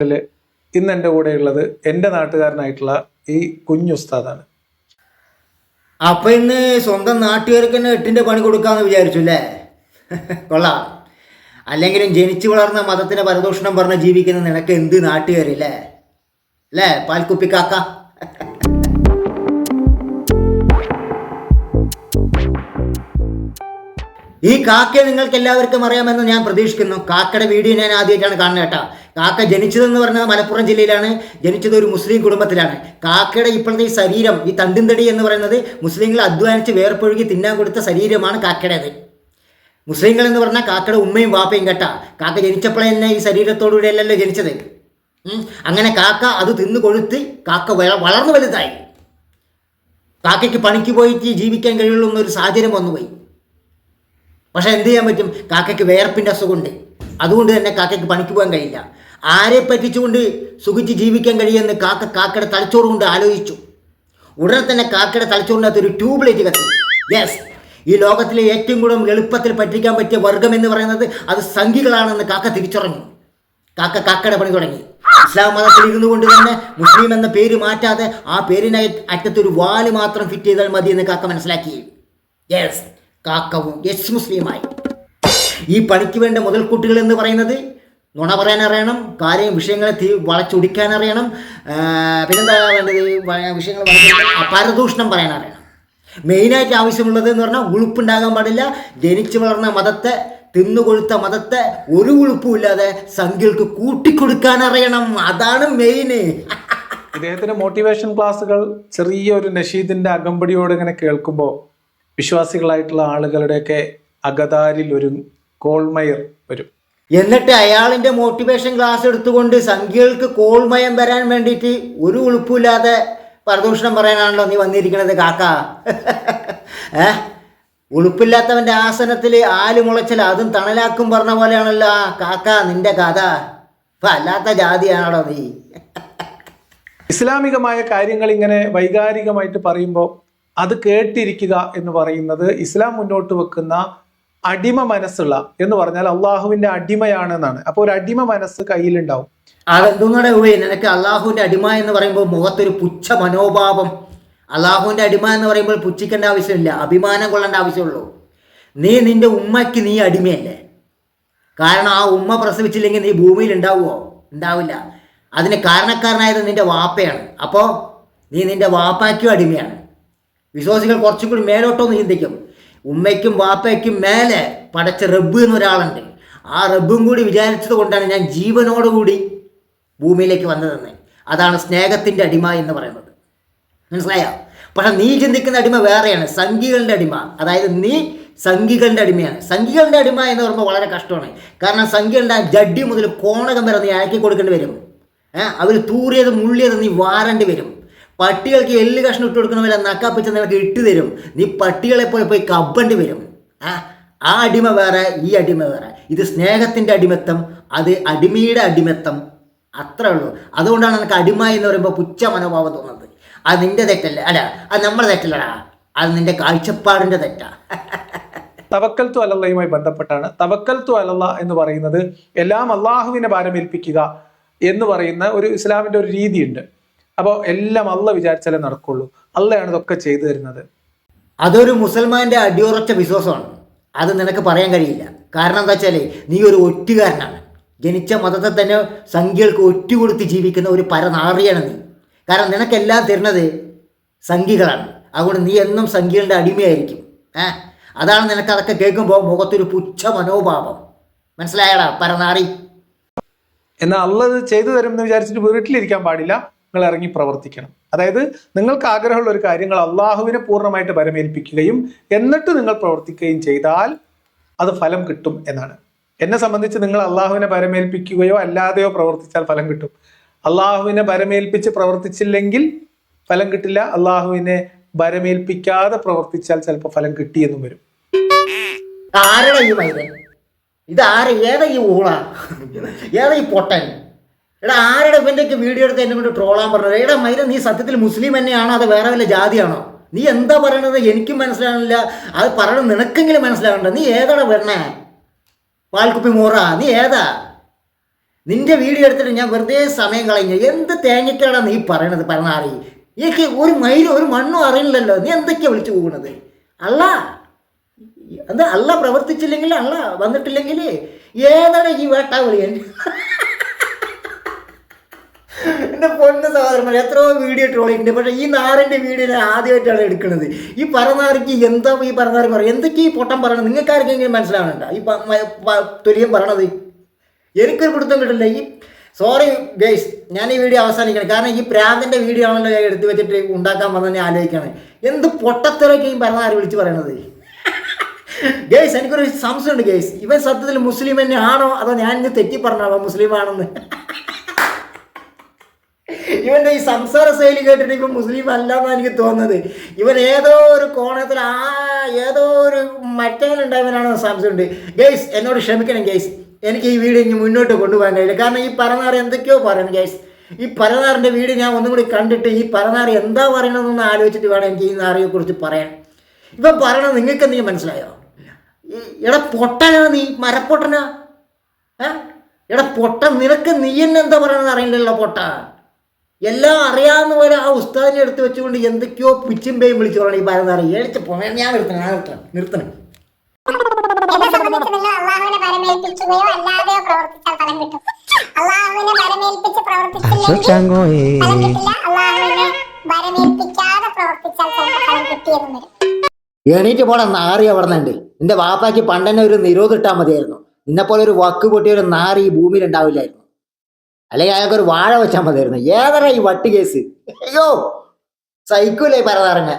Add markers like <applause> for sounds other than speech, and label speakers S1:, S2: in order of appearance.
S1: ഇതിൽ ഇന്ന് എന്റെ കൂടെയുള്ളത് എന്റെ നാട്ടുകാരനായിട്ടുള്ള ഈ കുഞ്ഞു ഉസ്താദാണ്.
S2: അപ്പൊ ഇന്ന് സ്വന്തം നാട്ടുകാർക്ക് തന്നെ എട്ടിന്റെ പണി കൊടുക്കാന്ന് വിചാരിച്ചു അല്ലേ കൊള്ളാം. അല്ലെങ്കിലും ജനിച്ചു വളർന്ന മതത്തിന്റെ പരദൂഷണം പറഞ്ഞ് ജീവിക്കുന്ന നിനക്ക് എന്ത് നാട്ടുകാരില്ലേ അല്ലേ പാൽക്കുപ്പിക്കാക്ക? ഈ കാക്കയെ നിങ്ങൾക്ക് എല്ലാവർക്കും അറിയാമെന്ന് ഞാൻ പ്രതീക്ഷിക്കുന്നു. കാക്കയുടെ വീഡിയോ ഞാൻ ആദ്യമായിട്ടാണ് കാണുന്നത് കേട്ടോ. കാക്ക ജനിച്ചതെന്ന് പറഞ്ഞത് മലപ്പുറം ജില്ലയിലാണ്. ജനിച്ചത് ഒരു മുസ്ലിം കുടുംബത്തിലാണ്. കാക്കയുടെ ഇപ്പോഴത്തെ ഈ ശരീരം ഈ തണ്ടിന്തടി എന്ന് പറയുന്നത് മുസ്ലിങ്ങൾ അധ്വാനിച്ച് വേർപ്പൊഴുകി തിന്നാൻ കൊടുത്ത ശരീരമാണ് കാക്കയുടേത്. മുസ്ലിങ്ങൾ എന്ന് പറഞ്ഞാൽ കാക്കയുടെ ഉമ്മയും വാപ്പയും കേട്ടാ. കാക്ക ജനിച്ചപ്പോഴേ തന്നെ ഈ ശരീരത്തോടുകൂടി അല്ലല്ലോ ജനിച്ചത്. അങ്ങനെ കാക്ക അത് തിന്നു കൊഴുത്ത് കാക്ക വളർന്നു വലുതായി. കാക്കയ്ക്ക് പണിക്ക് പോയിട്ട് ജീവിക്കാൻ കഴിയുള്ളൂ എന്നൊരു സാഹചര്യം വന്നുപോയി. പക്ഷെ എന്ത് ചെയ്യാൻ പറ്റും? കാക്കയ്ക്ക് വേർപ്പിന്റെ അസുഖമുണ്ട്. അതുകൊണ്ട് തന്നെ കാക്കയ്ക്ക് പണിക്ക് പോകാൻ കഴിയില്ല. ആരെ പറ്റിച്ചുകൊണ്ട് സുഖിച്ച് ജീവിക്കാൻ കഴിയുമെന്ന് കാക്ക കാക്കയുടെ തലച്ചോറ് കൊണ്ട് ആലോചിച്ചു. ഉടനെ തന്നെ കാക്കയുടെ തലച്ചോറിനകത്ത് ഒരു ട്യൂബ് ലൈറ്റ് കത്തി. യെസ് ഈ ലോകത്തിലെ ഏറ്റവും കൂടുതൽ എളുപ്പത്തിൽ പറ്റിക്കാൻ പറ്റിയ വർഗം എന്ന് പറയുന്നത് അത് സംഘികളാണെന്ന് കാക്ക തിരിച്ചറിഞ്ഞു. കാക്ക കാക്കയുടെ പണി തുടങ്ങി. ഇസ്ലാം മതത്തിൽ ഇരുന്നു കൊണ്ട് തന്നെ മുസ്ലിം എന്ന പേര് മാറ്റാതെ ആ പേരിനെ അറ്റത്തൊരു വാൽ മാത്രം ഫിറ്റ് ചെയ്താൽ മതി എന്ന് കാക്ക മനസ്സിലാക്കി. യെസ് കാക്കവും യെസ് മുസ്ലിമായി. ഈ പണിക്ക് വേണ്ട മുതൽക്കൂട്ടുകൾ എന്ന് പറയുന്നത് നുണ പറയാൻ അറിയണം കാര്യം വിഷയങ്ങളെ തീ വളച്ചൊടിക്കാൻ അറിയണം പിന്നെന്താ വേണ്ടത്? വിഷയങ്ങൾ പരദൂഷണം പറയാൻ അറിയണം. മെയിനായിട്ട് ആവശ്യമുള്ളത് എന്ന് പറഞ്ഞാൽ ഉളുപ്പുണ്ടാകാൻ പാടില്ല ജനിച്ചു വളർന്ന മതത്തെ തിന്നുകൊഴുത്ത മതത്തെ ഒരു ഉളുപ്പുമില്ലാതെ സംഖ്യകൾക്ക് കൂട്ടിക്കൊടുക്കാൻ അറിയണം. അതാണ് മെയിന്.
S1: ഇദ്ദേഹത്തിന്റെ മോട്ടിവേഷൻ ക്ലാസ്സുകൾ ചെറിയൊരു നഷീദിന്റെ അകമ്പടിയോട് ഇങ്ങനെ കേൾക്കുമ്പോൾ വിശ്വാസികളായിട്ടുള്ള ആളുകളുടെയൊക്കെ അകതാരിൽ ഒരു കോൾമയർ വരും.
S2: എന്നിട്ട് അയാളിന്റെ മോട്ടിവേഷൻ ക്ലാസ് എടുത്തുകൊണ്ട് സംഖ്യകൾക്ക് കോൾമയം വരാൻ വേണ്ടിയിട്ട് ഒരു ഉളുപ്പില്ലാതെ പരദൂഷണം പറയാനാണല്ലോ നീ വന്നിരിക്കുന്നത് കാക്ക. <laughs> ഏ? ഉളുപ്പില്ലാത്തവന്റെ ആസനത്തിൽ ആൽ മുളച്ചൽ അതും തണലാക്കും പറഞ്ഞ പോലെയാണല്ലോ ആ കാക്ക നിന്റെ കഥ. ഇപ്പൊ അല്ലാത്ത ജാതിയാണല്ലോ നീ? <laughs>
S1: ഇസ്ലാമികമായ കാര്യങ്ങൾ ഇങ്ങനെ വൈകാരികമായിട്ട് പറയുമ്പോൾ അത് കേട്ടിരിക്കുക എന്ന് പറയുന്നത് ഇസ്ലാം മുന്നോട്ട് വെക്കുന്ന അടിമ മനസ്സുള്ള എന്ന് പറഞ്ഞാൽ അള്ളാഹുവിന്റെ അടിമയാണ് എന്നാണ് അപ്പോൾ ഒരു അടിമ മനസ്സ് കയ്യിലുണ്ടാവും.
S2: അതെന്തുങ്ങളുടെ ഉവേ നിനക്ക് അള്ളാഹുവിന്റെ അടിമ എന്ന് പറയുമ്പോൾ മുഖത്തൊരു പുച്ഛ മനോഭാവം. അള്ളാഹുവിന്റെ അടിമ എന്ന് പറയുമ്പോൾ പുച്ഛിക്കേണ്ട ആവശ്യമില്ല അഭിമാനം കൊള്ളേണ്ട ആവശ്യമുള്ളൂ. നീ നിന്റെ ഉമ്മയ്ക്ക് നീ അടിമയല്ലേ? കാരണം ആ ഉമ്മ പ്രസവിച്ചില്ലെങ്കിൽ നീ ഭൂമിയിൽ ഉണ്ടാവുമോ ഉണ്ടാവില്ല. അതിന് കാരണക്കാരനായത് നിന്റെ വാപ്പയാണ്. അപ്പോൾ നീ നിന്റെ വാപ്പയ്ക്കും അടിമയാണ്. വിശ്വാസികൾ കുറച്ചും കൂടി മേലോട്ടൊന്ന് ചിന്തിക്കും. ഉമ്മയ്ക്കും വാപ്പയ്ക്കും മേലെ പടച്ച റബ്ബ് എന്നൊരാളുണ്ട് ആ റബ്ബും കൂടി വിചാരിച്ചത് കൊണ്ടാണ് ഞാൻ ജീവനോടുകൂടി ഭൂമിയിലേക്ക് വന്നതെന്ന്. അതാണ് സ്നേഹത്തിന്റെ അടിമ എന്ന് പറയുന്നത്. മനസ്സിലായോ? പക്ഷെ നീ ചിന്തിക്കുന്ന അടിമ വേറെയാണ്. സംഘികളുടെ അടിമ. അതായത് നീ സംഘികളുടെ അടിമയാണ്. സംഘികളുടെ അടിമ എന്ന് പറയുമ്പോൾ വളരെ കഷ്ടമാണ്. കാരണം സംഘികളുടെ ആ ജഡ്ഡി മുതൽ കോണകം വരെ നീ അയക്കി കൊടുക്കേണ്ടി വരും അവർ തൂറിയത് മുള്ളിയത് നീ വാരേണ്ടി വരും. പട്ടികൾക്ക് എല്ല് കഷ്ണം ഇട്ട് കൊടുക്കുന്ന പോലെ നക്കാപ്പിച്ച നിനക്ക് ഇട്ട് തരും. നീ പട്ടികളെ പോലെ പോയി കബ്ബണ്ടി വരും. ആ ആ അടിമ വേറെ ഈ അടിമ വേറെ. ഇത് സ്നേഹത്തിന്റെ അടിമത്തം അത് അടിമയുടെ അടിമത്തം. അത്രേ ഉള്ളൂ. അതുകൊണ്ടാണ് നിനക്ക് അടിമ എന്ന് പറയുമ്പോൾ പുച്ഛ മനോഭാവം തോന്നുന്നത്. അത് നിന്റെ തെറ്റല്ല? അല്ല അത് നമ്മുടെ തെറ്റല്ലടാ. അത് നിന്റെ കാഴ്ചപ്പാടിന്റെ തെറ്റാ. <laughs>
S1: തവക്കൽ തു അലല്ലയുമായി ബന്ധപ്പെട്ടാണ്. തവക്കൽ തു അലല്ല എന്ന് പറയുന്നത് എല്ലാം അള്ളാഹുവിനെ ഭാരമേൽപ്പിക്കുക എന്ന് പറയുന്ന ഒരു ഇസ്ലാമിന്റെ ഒരു രീതിയുണ്ട്. അപ്പോൾ എല്ലാം അള്ള വിചാരിച്ചാലേ നടക്കുള്ളൂ. അള്ളയാണ് ഇതൊക്കെ ചെയ്തു തരുന്നത്.
S2: അതൊരു മുസൽമാന്റെ അടിയുറച്ച വിശ്വാസമാണ്. അത് നിനക്ക് പറയാൻ കഴിയില്ല. കാരണം എന്താ വെച്ചാൽ നീ ഒരു ഒറ്റുകാരനാണ്. ജനിച്ച മതത്തെ തന്നെ സംഖ്യകൾക്ക് ഒറ്റ കൊടുത്ത് ജീവിക്കുന്ന ഒരു പരനാറിയാണ് നീ. കാരണം നിനക്കെല്ലാം തരുന്നത് സംഖ്യകളാണ്. അതുകൊണ്ട് നീ എന്നും സംഖ്യകളുടെ അടിമയായിരിക്കും. ഏ? അതാണ് നിനക്ക് അതൊക്കെ കേൾക്കുമ്പോൾ മുഖത്തൊരു പുച്ഛ മനോഭാവം. മനസ്സിലായടാ പരനാറി?
S1: എന്നാൽ അള്ളത് ചെയ്തു തരും എന്ന് വിചാരിച്ചിട്ട് വീട്ടിലിരിക്കാൻ പാടില്ല. നിങ്ങൾ ഇറങ്ങി പ്രവർത്തിക്കണം. അതായത് നിങ്ങൾക്ക് ആഗ്രഹമുള്ള ഒരു കാര്യങ്ങൾ അള്ളാഹുവിനെ പൂർണമായിട്ട് പരമേൽപ്പിക്കുകയും എന്നിട്ട് നിങ്ങൾ പ്രവർത്തിക്കുകയും ചെയ്താൽ അത് ഫലം കിട്ടും എന്നാണ്. എന്നെ സംബന്ധിച്ച് നിങ്ങൾ അള്ളാഹുവിനെ പരമേൽപ്പിക്കുകയോ അല്ലാതെയോ പ്രവർത്തിച്ചാൽ ഫലം കിട്ടും. അള്ളാഹുവിനെ പരമേൽപ്പിച്ച് പ്രവർത്തിച്ചില്ലെങ്കിൽ ഫലം കിട്ടില്ല. അള്ളാഹുവിനെ പരമേൽപ്പിക്കാതെ പ്രവർത്തിച്ചാൽ ചിലപ്പോൾ ഫലം കിട്ടിയെന്നും വരും.
S2: ആരുടെ ഈ മൈതൻ ഇത് ആര് ഏതാ ഈ ഊള? ഏതാ ഈ പൊട്ടൻ? എടാ ആരുടെ ഇവന്റെയൊക്കെ വീഡിയോ എടുത്ത് എന്നെ കൊണ്ട് ട്രോളാൻ പറഞ്ഞത്? എടാ മൈര നീ സത്യത്തിൽ മുസ്ലിം തന്നെയാണോ അത് വേറെ വല്ല ജാതിയാണോ? നീ എന്താ പറയണത്? എനിക്കും മനസ്സിലാകണില്ല അത് പറയണത് നിനക്കെങ്കിലും മനസ്സിലാകണ്ട നീ ഏതാടാ വെണ്ണ പാൽക്കുപ്പി മൂറ നീ ഏതാ? നിന്റെ വീഡിയോ എടുത്തിട്ട് ഞാൻ വെറുതെ സമയം കളഞ്ഞു. എന്ത് തേങ്ങിട്ടാണ് നീ പറയണത് പറഞ്ഞാറി എനിക്ക് ഒരു മയിലും ഒരു മണ്ണും അറിയില്ലല്ലോ. നീ എന്തൊക്കെയാ വിളിച്ചു പോകുന്നത്? അല്ല. എന്താ അല്ല പ്രവർത്തിച്ചില്ലെങ്കിൽ അല്ല വന്നിട്ടില്ലെങ്കിൽ? ഏതാണ് ഈ വേട്ടാവിളിയൻ എന്റെ പൊന്ന സഹോദരന്മാർ എത്രയോ വീഡിയോ ട്രോളിയിട്ടുണ്ട് പക്ഷേ ഈ നാറിന്റെ വീഡിയോ ഞാൻ ആദ്യമായിട്ടാണ് എടുക്കുന്നത്. ഈ പറനാറിക്ക് എന്താ ഈ പറനാറ് പറയും എന്തൊക്കെ ഈ പൊട്ടം പറയണത്? നിങ്ങൾക്ക് ആർക്കെങ്കിലും മനസ്സിലാവണ്ട ഈ തുലിയം പറയണത്? എനിക്കൊരു പിടുത്തം കിട്ടില്ല. ഈ സോറി ഗൈസ് ഞാൻ ഈ വീഡിയോ അവസാനിക്കണം കാരണം ഈ പ്രാന്തിന്റെ വീഡിയോ ആണല്ലോ എടുത്ത് വെച്ചിട്ട് ഉണ്ടാക്കാൻ വന്നത് ഞാൻ ആലോചിക്കണം എന്ത് പൊട്ടത്തിലൊക്കെ ഈ പറഞ്ഞാർ വിളിച്ച് പറയണത്? ഗേസ് എനിക്കൊരു സംശയമുണ്ട് ഗേസ് ഇവൻ സത്യത്തിൽ മുസ്ലിം തന്നെ ആണോ അതോ ഞാൻ തെറ്റി പറഞ്ഞാണോ മുസ്ലിം ആണെന്ന് ഇവന്റെ ഈ സംസാര ശൈലി കേട്ടിട്ട് ഇവൻ മുസ്ലിം അല്ല എന്നാണ് എനിക്ക് തോന്നുന്നത്. ഇവൻ ഏതോ ഒരു കോണത്തിൽ ആ ഏതോ ഒരു മറ്റവനുണ്ടായവനാണോ സംശയമുണ്ട് ഗൈസ് എന്നോട് ക്ഷമിക്കണം ഗൈസ്. എനിക്ക് ഈ വീട് ഇനി മുന്നോട്ട് കൊണ്ടുപോകാൻ കഴിയില്ല. കാരണം ഈ പറനാറ് എന്തൊക്കെയോ പറയണം ഗൈസ്. ഈ പരനാറിന്റെ വീട് ഞാൻ ഒന്നും കൂടി കണ്ടിട്ട് ഈ പരനാർ എന്താ പറയണമെന്നൊന്ന് ആലോചിച്ചിട്ട് വേണം എനിക്ക് ഈ നാറിയെക്കുറിച്ച് പറയാൻ. ഇപ്പം പറയണത് നിങ്ങൾക്ക് എന്തെങ്കിലും മനസ്സിലായോ എടാ പൊട്ടനാ നീ മരപ്പൊട്ടനാ? ഏ? എടാ പൊട്ട നിനക്ക് നീ എന്നെ എന്താ പറയണമെന്ന് അറിയില്ലല്ലോ പൊട്ട എല്ലാം അറിയാവുന്ന പോലെ ആ ഉസ്താദിനെ എടുത്ത് വെച്ചുകൊണ്ട് എന്തൊക്കെയോ പിച്ചും പേയും വിളിച്ചു പറയണം ഈ പരന്ന അറിയാം എഴുത്ത് പോണേ ഞാൻ നിർത്തണം ഞാൻ നിർത്തണം നിർത്തണം. എണീറ്റ് പോണ നാറി അവിടെ നിന്നുണ്ട് നിന്റെ വാപ്പാക്ക് പണ്ടെന്നെ ഒരു നിരോധം ഇട്ടാൽ മതിയായിരുന്നു. നിന്നെപ്പോലെ ഒരു വക്ക് പൊട്ടിയ ഒരു നാറി ഈ ഭൂമിയിൽ ഉണ്ടാവില്ലായിരുന്നു. അല്ലെങ്കിൽ അയാൾക്ക് ഒരു വാഴ വെച്ചാൽ മതിയായിരുന്നു. ഏതറ ഈ വട്ട് കേസ്? അയ്യോ സൈക്കിളേ പറഞ്ഞറിഞ്ഞ